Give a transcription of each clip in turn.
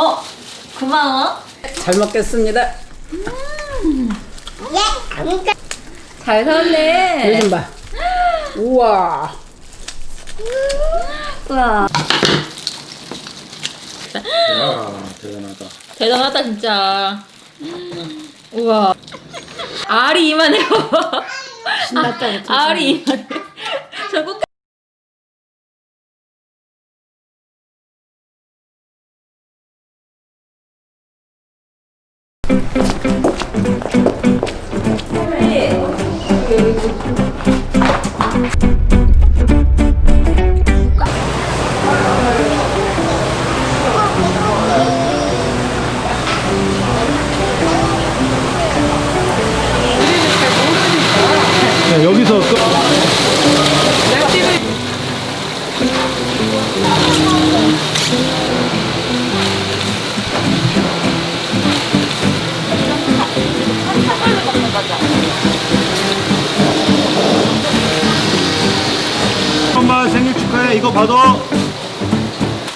어, 고마워. 잘 먹겠습니다. 예, 그러니까 잘 샀네. 요즘 봐. 우와. 우와. 야 대단하다. 대단하다, 진짜. 우와. 알이 이만해요. 신났다. 알이 이만해. 저 꼭. 야, 이거 받아.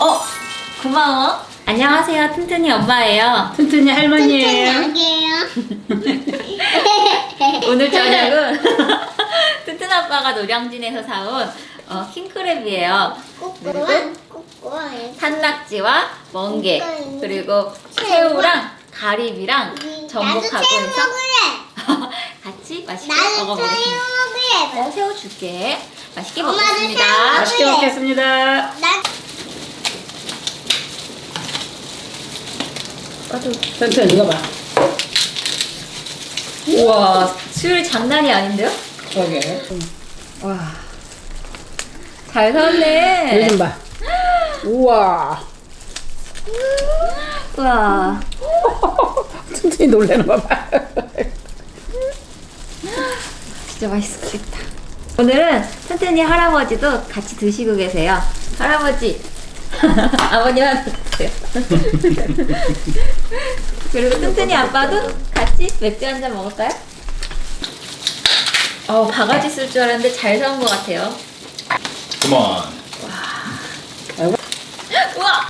어, 고마워. 안녕하세요. 튼튼이 엄마예요. 튼튼이 할머니예요. 아기예요. 오늘 저녁은 튼튼 아빠가 노량진에서 사온 어, 킹크랩이에요. 꾸꾸한 꾸꾸한 산낙지와 멍게 그리고 새우랑 가리비랑 전복하고 해서. 같이 맛있게 먹어보겠습니다. 먹을래. 어, 새우 줄게. 맛있게 엄마도 먹겠습니다. 맛있게 먹겠습니다. 나 튼튼 이거 봐. 우와, 수율이 장난이 아닌데요? 저게. 와, 잘 샀네. 요즘 봐. 우와. 우와, 튼튼이 놀래는 거 봐. 진짜 맛있겠다. 오늘은 튼튼이 할아버지도 같이 드시고 계세요. 할아버지, 아버님한테 드세요. 그리고 튼튼이 아빠도 같이 맥주 한 잔 먹을까요? 어, 바가지 쓸 줄 알았는데 잘 사온 것 같아요. 그만. 우와!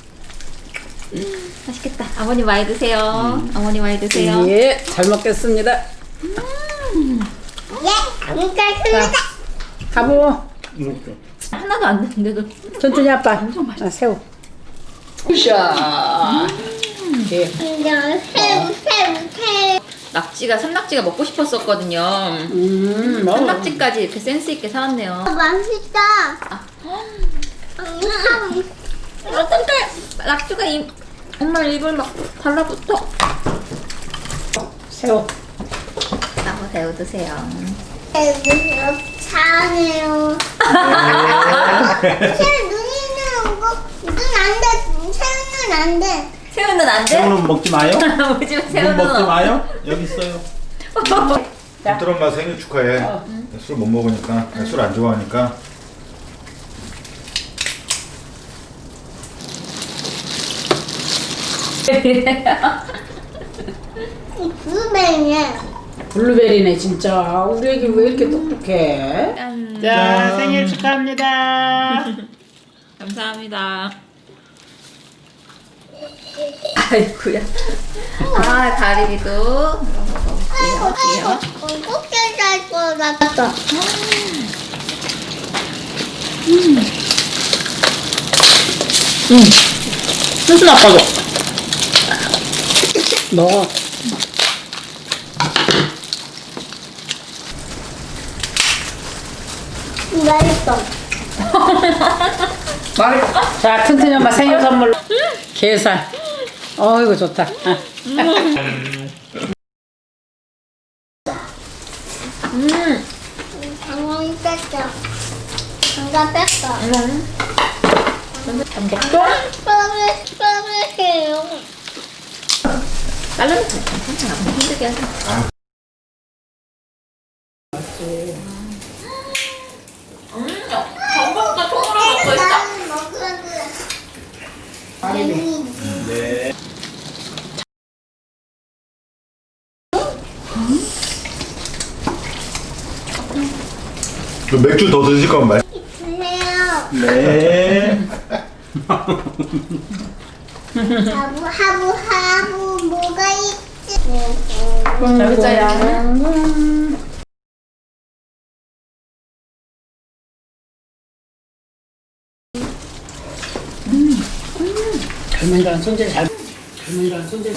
맛있겠다. 아버님 많이 드세요. 어머니 많이 드세요. 예, 잘 먹겠습니다. 예, 그러니까 자, 가보. 이렇게. 하나도 안 됐는데도. 튼튼이 아빠. 아, 새우. 샤. 예. 새우 새우 새우. 낙지가 산낙지가 먹고 싶었었거든요. 음, 뭐. 산낙지까지 이렇게 센스 있게 사왔네요. 맛있다. 음, 어떤데? 낙지가 이 엄마 입을 막 달라붙어. 새우. 나무 새우 드세요. 새우 차네요. 새우 눈이 있는 거, 눈안 돼. 새우는 안 돼. 새우는 안 돼? 새우는 먹지 마요. 우리 물 새우는 먹지 없- 마요. 여기 있어요. 자. 들 엄마 생일 축하해. 술 못 먹으니까 술 안 좋아하니까 이 블루베리네. 블루베리네 진짜. 우리 애기 왜 이렇게 똑똑해? 짠. 자, 생일 축하합니다. 감사합니다. 아이쿠야. 아, 가리비도 먹어볼게요. 꽃게 살거 같다. 튼튼 아빠도. 너. 맛있어. 자, 튼튼이 엄마 생일 선물로 게살. 어이구 좋다. 아. 당연히 뺐어. 장갑 뺐어. 전복도 서비스, 서비스예요. 잘라도 괜찮아. 힘들게 하지 마. 음, 전복도 통으로 먹고 있어. 나는 먹어도 네. 너 맥주 더 드실 거면 말. 주세요. 네. 하부 하부 하부 뭐가 있지? 여기자야. 젊은이랑 손질 잘. 젊은이랑 손질.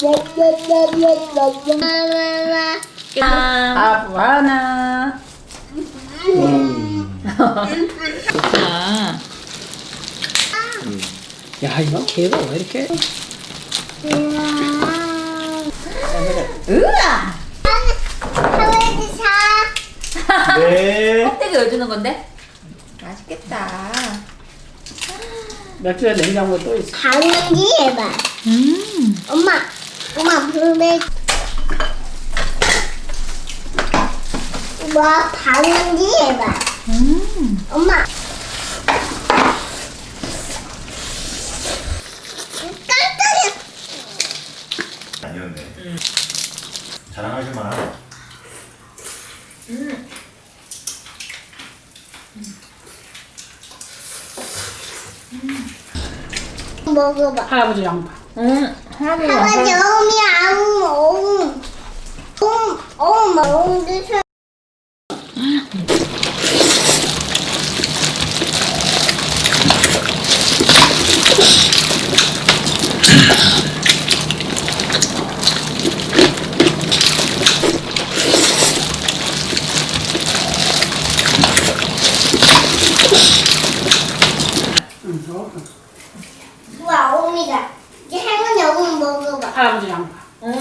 고마워요 고마워요 아부 하나. 아, 야 이거 개가 왜 이렇게? 으아! 네. 껍데기 왜 주는 건데? 맛있겠다. 며칠에 냉장고에 또 있어. 방귀 해봐 음. 엄마 엄마 불배 엄마 방귀 해봐 엄마 깜짝이야 아니었네. 자랑하실 만하네. 먹어봐 할아버지 양파. 음, 할아버지 할아버지 와서 어미 아웅 어웅 어웅 어웅 어웅 드셔 우와 어미다 이제 할머니 어묵 먹어봐 할아버지 양파. 음,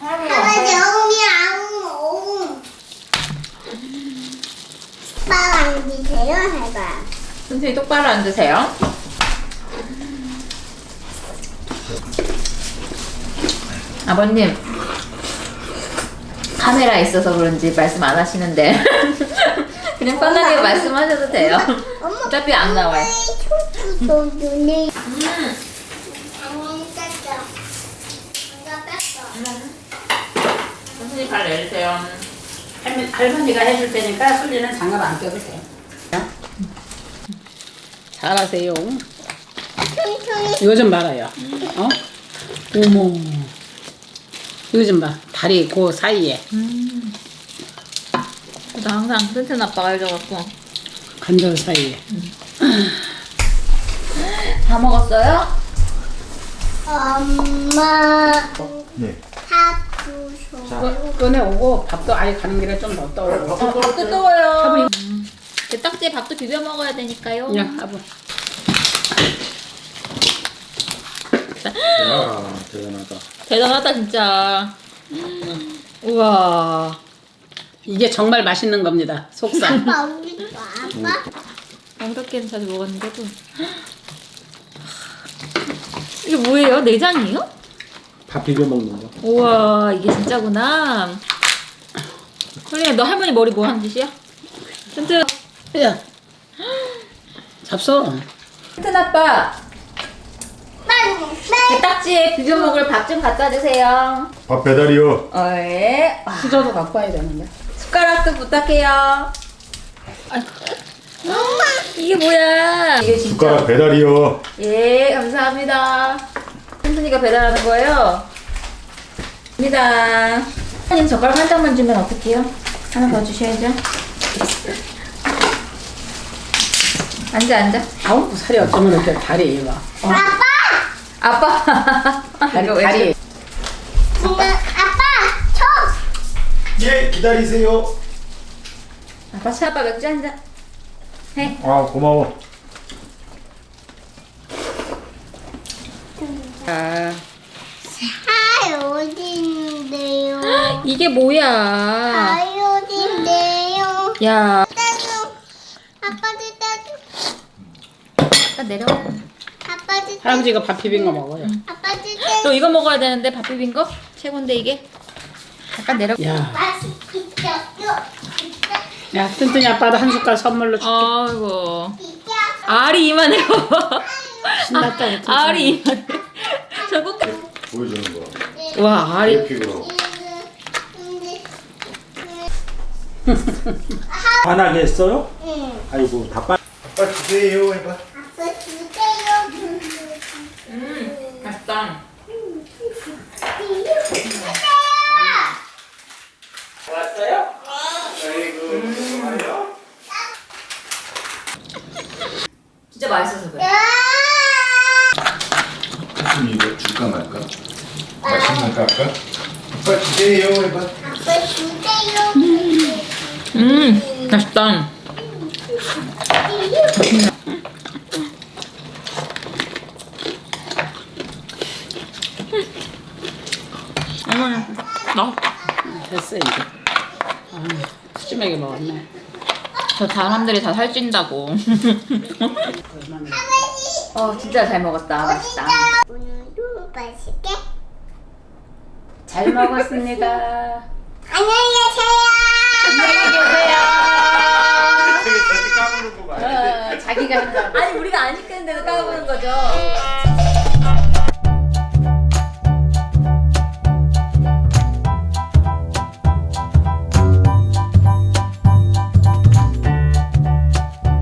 할아버지 할아버지 와서 어묵이 아웅 어웅 빵 드세요 해봐 선생님 똑바로 앉으세요. 아버님 카메라 있어서 그런지 말씀 안 하시는데 그냥 편하게 말씀하셔도 돼요. 어차피 안 나와요. 너 눈에 당연히 땄어 내가 땄어 선생님 발 내리세요. 할머니, 할머니가 해줄 테니까 솔리는 장갑 안 껴도 돼. 잘하세요. 퉁퉁이 이거 좀 봐라요. 어? 어머. 이거 좀 봐. 다리 그 사이에 나 항상 튼튼 아빠가 해줘갖고 관절 사이에. 다 먹었어요? 엄마 네. 하부쇼 꺼내 오고 밥도 아예 가는 길에 좀 더 떠오르고. 어, 밥도 뜨거워요. 음. 게딱지에 밥도 비벼 먹어야 되니까요. 야, 아부. 야, 대단하다. 대단하다 진짜. 우와. 이게 정말 맛있는 겁니다. 속살. 아빠 우리 거 아빠 어떻게는 자주 먹었는데도. 이게 뭐예요? 내장이에요? 밥 비벼 먹는 거. 우와 이게 진짜구나. 헐리야 너 할머니 머리 뭐 하는 짓이야? 튼튼. 야. 잡숴. 튼튼 아빠 게딱지에 비벼 먹을 밥 좀 갖다 주세요. 밥 배달이요. 어예. 와, 수저도 갖고 와야 되는데. 숟가락도 부탁해요. 엄마 이게 뭐야? 이게 진짜. 숟가락 배달이요. 예, 감사합니다. 튼튼이가 배달하는 거예요. 입니다. 사장님 젓가락 한 장만 주면 어떡해요? 하나 더 주셔야죠. 앉아, 앉아. 아우, 살이 어쩌면 이렇게 다리 이거. 어, 아빠 아빠. 다리, 이거 왜 다리. 아빠 쳐 예, 기다리세요. 주- 아빠 차 아빠 맥주 한 잔. 해. 아, 고마워. 아, 살 어디 있는데요 이게 뭐야? 살 어디 있는데요 야, 따줘 아빠도 따줘 아빠 내려와. 아빠도 따줘 할아버지 이거 밥 비빈 거 먹어요. 아빠도 따줘 너 이거 먹어야 되는데 밥 비빈 거? 최고인데 이게? 잠깐 내려. 야, 맛있겠죠 야, 튼튼이 아빠도 한 숟갈 선물로 줄게. 아이고. 진짜 알이 이만해요. 신났다, 튼튼이. 알이 이만해. 결국 보여주는 거. 와 알이 에픽으로. 반하게 했어요? 응. 아이고 다 빠. 아빠 주세요 해봐. 아빠 주세요. 맛있다 진짜 맛있어서 그래 무슨 이거 줄까 말까? 아빠 주세요 해봐. 아빠 주세요. 음 맛있다 음 맛있다 됐어 이제. 아, 푸짐하게 먹었네. 저 사람들이 다 살찐다고 어 진짜 잘 먹었다 맛있다 오늘도 맛있게. 잘 먹었습니다. 안녕히 계세요. 되게 까먹는 거 봐. 어, 자기가 한다. 아니 우리가 안 시켰는데도 까보는 거죠